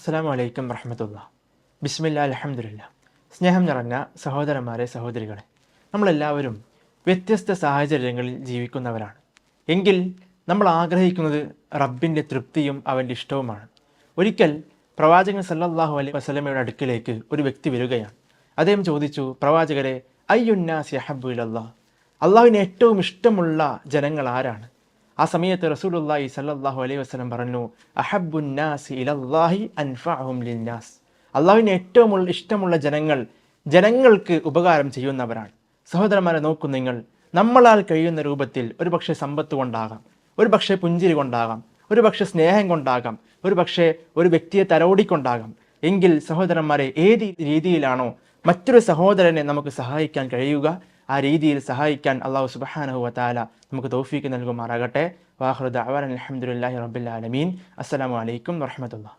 അസ്സാം വലൈക്കും വർഹമത്തുള്ള ബിസ്മില്ല അലഹമുല്ല സ്നേഹം നിറഞ്ഞ സഹോദരന്മാരെ സഹോദരികളെ നമ്മളെല്ലാവരും വ്യത്യസ്ത സാഹചര്യങ്ങളിൽ ജീവിക്കുന്നവരാണ്. എങ്കിൽ നമ്മൾ ആഗ്രഹിക്കുന്നത് റബ്ബിന്റെ തൃപ്തിയും അവന്റെ ഇഷ്ടവുമാണ്. ഒരിക്കൽ പ്രവാചകൻ സല്ലാഹു അലൈ വസ്ലമയുടെ അടുക്കിലേക്ക് ഒരു വ്യക്തി വരികയാണ്. അദ്ദേഹം ചോദിച്ചു പ്രവാചകരെ അയ്യുന്നാസ് സിഹബുലല്ലാ അള്ളാഹുവിന് ഏറ്റവും ഇഷ്ടമുള്ള ജനങ്ങൾ ആരാണ്? ആ സമയത്ത് റസൂലുള്ളാഹി സല്ലാഹു അലൈഹി വസ്ലം പറഞ്ഞു അഹബുന്നാസി ഇലല്ലാഹി അൻഫഅഹും ലിന്നാസ്. അള്ളാഹുവിന് ഏറ്റവും ഇഷ്ടമുള്ള ജനങ്ങൾ ജനങ്ങൾക്ക് ഉപകാരം ചെയ്യുന്നവരാണ്. സഹോദരന്മാരെ നോക്കൂ നിങ്ങൾ. നമ്മളാൽ കഴിയുന്ന രൂപത്തിൽ ഒരു പക്ഷേ സമ്പത്ത് കൊണ്ടാകാം ഒരു പക്ഷേ പുഞ്ചിരി കൊണ്ടാകാം ഒരു പക്ഷേ സ്നേഹം കൊണ്ടാകാം ഒരു പക്ഷേ ഒരു വ്യക്തിയെ തലോടിക്കൊണ്ടാകാം. എങ്കിൽ സഹോദരന്മാരെ ഏത് രീതിയിലാണോ മറ്റൊരു സഹോദരനെ നമുക്ക് സഹായിക്കാൻ കഴിയുക? ആ രീതിയിൽ സഹായിക്കാൻ അള്ളാഹു സുബഹാനഹു വതാല നമുക്ക് തൗഫീക്ക് നൽകുമാറാകട്ടെ. വാഹൃദ് അവാൻ അലഹമുല്ലാഹി റബുല്ലാലമീൻ ആലമീൻ. അസ്സലാമു അലൈക്കും വറഹമത്തുള്ള